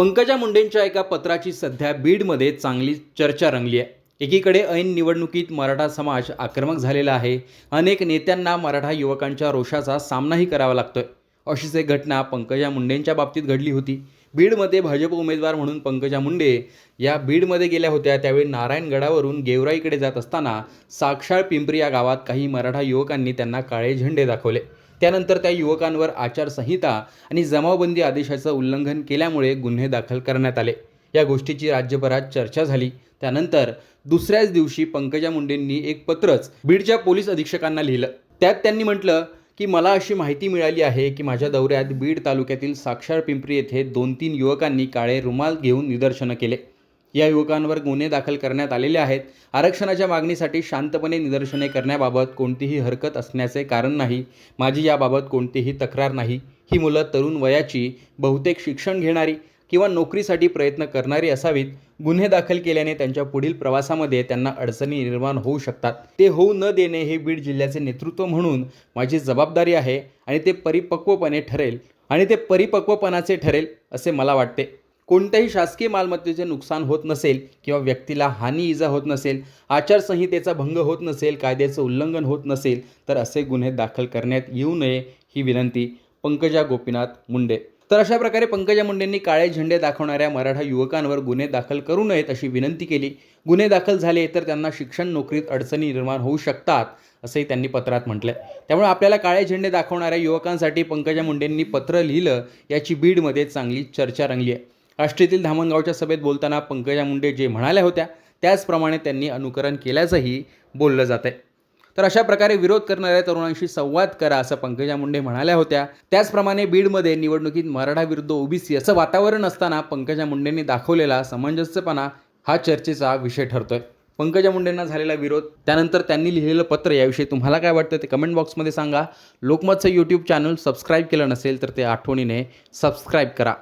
पंकजा मुंडेंच्या एका पत्राची सध्या बीडमध्ये चांगली चर्चा रंगली आहे. एकीकडे ऐन निवडणुकीत मराठा समाज आक्रमक झालेला आहे. अनेक नेत्यांना मराठा युवकांच्या रोषाचा सामनाही करावा लागतोय. अशीच एक घटना पंकजा मुंडेंच्या बाबतीत घडली होती. बीडमध्ये भाजप उमेदवार म्हणून पंकजा मुंडे या बीडमध्ये गेल्या होत्या. त्यावेळी नारायणगडावरून गेवराईकडे जात असताना साक्षाळ पिंपरी या गावात काही मराठा युवकांनी त्यांना काळे झेंडे दाखवले. त्यानंतर त्या युवकांवर आचारसंहिता आणि जमावबंदी आदेशाचं उल्लंघन केल्यामुळे गुन्हे दाखल करण्यात आले. या गोष्टीची राज्यभरात चर्चा झाली. त्यानंतर दुसऱ्याच दिवशी पंकजा मुंडेंनी एक पत्रच बीडच्या पोलीस अधीक्षकांना लिहिलं. त्यात त्यांनी म्हटलं की मला अशी माहिती मिळाली आहे की माझ्या दौऱ्यात बीड तालुक्यातील साक्षार पिंपरी येथे दोन तीन युवकांनी काळे रुमाल घेऊन निदर्शनं केले. या युवकांवर गुन्हे दाखल करण्यात आलेले आहेत. आरक्षणाच्या मागणीसाठी शांतपणे निदर्शने करण्याबाबत कोणतीही हरकत असण्याचे कारण नाही. माझी याबाबत कोणतीही तक्रार नाही. ही मुलं तरुण वयाची बहुतेक शिक्षण घेणारी किंवा नोकरीसाठी प्रयत्न करणारी असावीत. गुन्हे दाखल केल्याने त्यांच्या पुढील प्रवासामध्ये त्यांना अडचणी निर्माण होऊ शकतात. ते होऊ न देणे हे बीड जिल्ह्याचे नेतृत्व म्हणून माझी जबाबदारी आहे आणि ते परिपक्वपणे ठरेल आणि ते परिपक्वपणाचे ठरेल असे मला वाटते. कोणत्याही शासकीय मालमत्तेचे नुकसान होत नसेल किंवा व्यक्तीला हानी इजा होत नसेल आचारसंहितेचा भंग होत नसेल कायद्याचं उल्लंघन होत नसेल तर असे गुन्हे दाखल करण्यात येऊ नये ही विनंती पंकजा गोपीनाथ मुंडे. तर अशा प्रकारे पंकजा मुंडेंनी काळे झेंडे दाखवणाऱ्या मराठा युवकांवर गुन्हे दाखल करू नयेत अशी विनंती केली. गुन्हे दाखल झाले तर त्यांना शिक्षण नोकरीत अडचणी निर्माण होऊ शकतात असंही त्यांनी पत्रात म्हटलंय. त्यामुळे आपल्याला काळे झेंडे दाखवणाऱ्या युवकांसाठी पंकजा मुंडेंनी पत्र लिहिलं याची बीडमध्ये चांगली चर्चा रंगली आहे आष्टीतील धामणगावच्या सभेत बोलताना पंकजा मुंडे जे म्हणाल्या होत्या त्याचप्रमाणे त्यांनी अनुकरण केल्याचंही बोललं जात आहे. तर अशा प्रकारे विरोध करणाऱ्या तरुणांशी संवाद करा असं पंकजा मुंडे म्हणाल्या होत्या. त्याचप्रमाणे बीडमध्ये निवडणुकीत मराठा विरुद्ध ओबीसी असं वातावरण असताना पंकजा मुंडेंनी दाखवलेला समंजस्यपणा हा चर्चेचा विषय ठरतोय. पंकजा मुंडेंना झालेला विरोध त्यानंतर त्यांनी लिहिलेलं पत्र याविषयी तुम्हाला काय वाटतं ते कमेंट बॉक्समध्ये सांगा. लोकमतचं यूट्यूब चॅनल सबस्क्राईब केलं नसेल तर ते आठवणीने सबस्क्राईब करा.